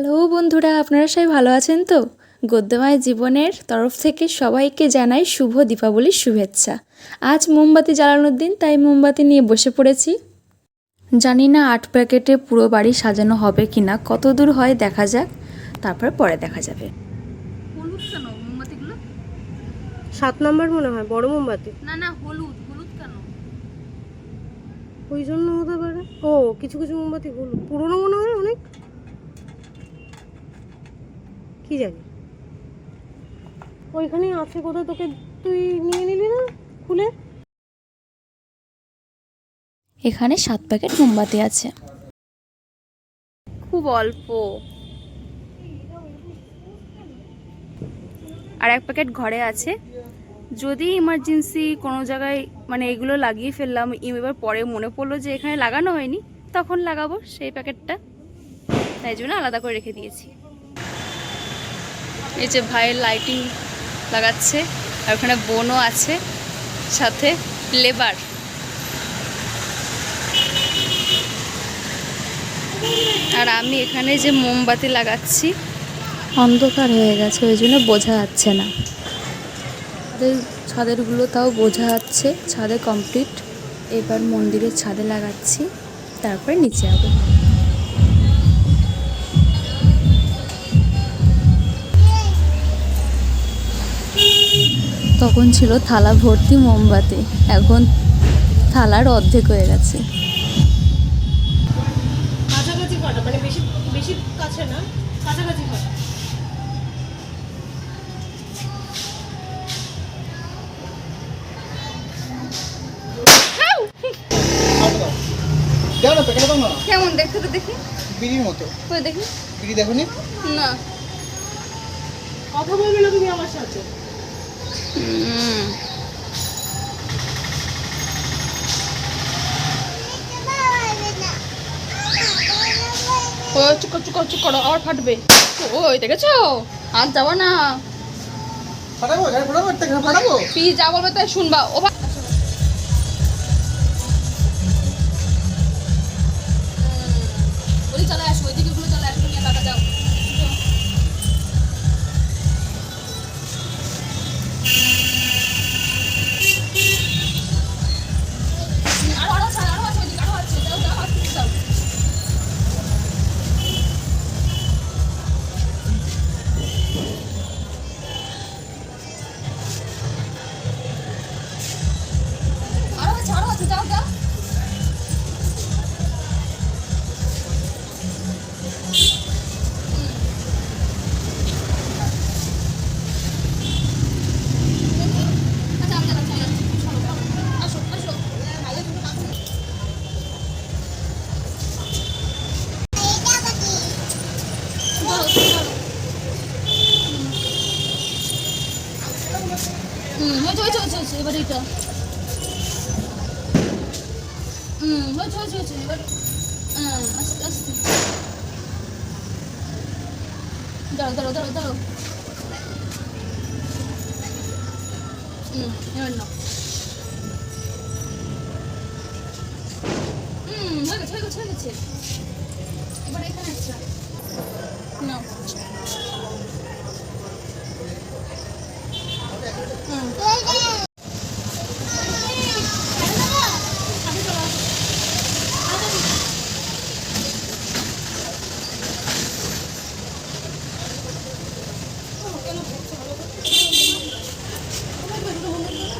Hello বন্ধুরা আপনারা সবাই ভালো আছেন তো? গদ্যময় জীবনের তরফ থেকে সবাইকে জানাই শুভ দীপাবলির শুভেচ্ছা। আজ মোমবাতি জ্বালানোর দিন তাই মোমবাতি নিয়ে বসে পড়েছি। জানি না আট প্যাকেটে পুরো বাড়ি সাজানো হবে কি না কত দূর হয় দেখা যাক। তারপর পরে দেখা যাবে। হলুদ কেন মোমবাতিগুলো? সাত নাম্বার মনে হয় বড় মোমবাতি। না না হলুদ হলুদ কেন? ওই জন্য হতে পারে। ও কিছু কিছু মোমবাতি হলুদ। পুরনো মনে হয় অনেক? কি জানি। ওইখানেই আছে কোথায় তোকে তুই নিয়ে নিলি না খুলে? এখানে সাত প্যাকেট মোমবাতি আছে। খুব অল্প। আর এক প্যাকেট ঘরে আছে। যদি ইমার্জেন্সি কোনো জায়গায় মানে এগুলো লাগিয়ে ফেললাম এবার পরে মনে পড়ল যে এখানে লাগানো হয়নি তখন লাগাবো সেই প্যাকেটটা। তাই জন্য আলাদা করে রেখে দিয়েছি। এই যে ভাইয়ের লাইটিং লাগাচ্ছে, আর ওখানে বোনও আছে, সাথে লেবার আর আমি এখানে যে মোমবাতি লাগাচ্ছি, অন্ধকার হয়ে গেছে, ওই জন্য বোঝা যাচ্ছে না। ছাদের, ছাদেরগুলো তাও বোঝা যাচ্ছে, ছাদে কমপ্লিট এবার মন্দিরের ছাদে লাগাচ্ছি, তারপরে নিচে যাব। তখন ছিল থালা ভর্তি মোমবাতি। এখন থালার অর্ধেক হয়ে গেছে। কাছাকাছি কটা? মানে বেশি বেশি কাছে না? কাছাকাছি কটা? কেমন? দেখতে তো দেখি। বিড়ির মতো। দেখি? বিড়ি দেখোনি না। কথা বলবে না তুমি আমার সাথে। ও চুপ কর, চুপ করো আবার ফাটবে। ওই দেখেছ আর যাব না। ফাটাবো ফাটাবো যা বলবে তাই শুনবা। ও হুম, হয়েছে হয়েছে হয়েছে এবার এটা। হুম, হয়েছে হয়েছে হয়েছে, এবার হ্যাঁ আস্তে আস্তে। দাঁড়াও দাঁড়াও দাঁড়াও দাঁড়াও। হুম, এবার নাও। হুম, হয়ে গেছে হয়ে গেছে হয়ে গেছে। এবার এখানে হুম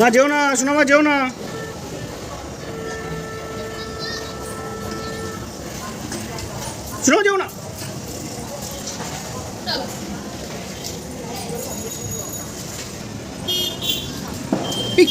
মা যেও না শোনো মা যেও না শোনো যেও না এই,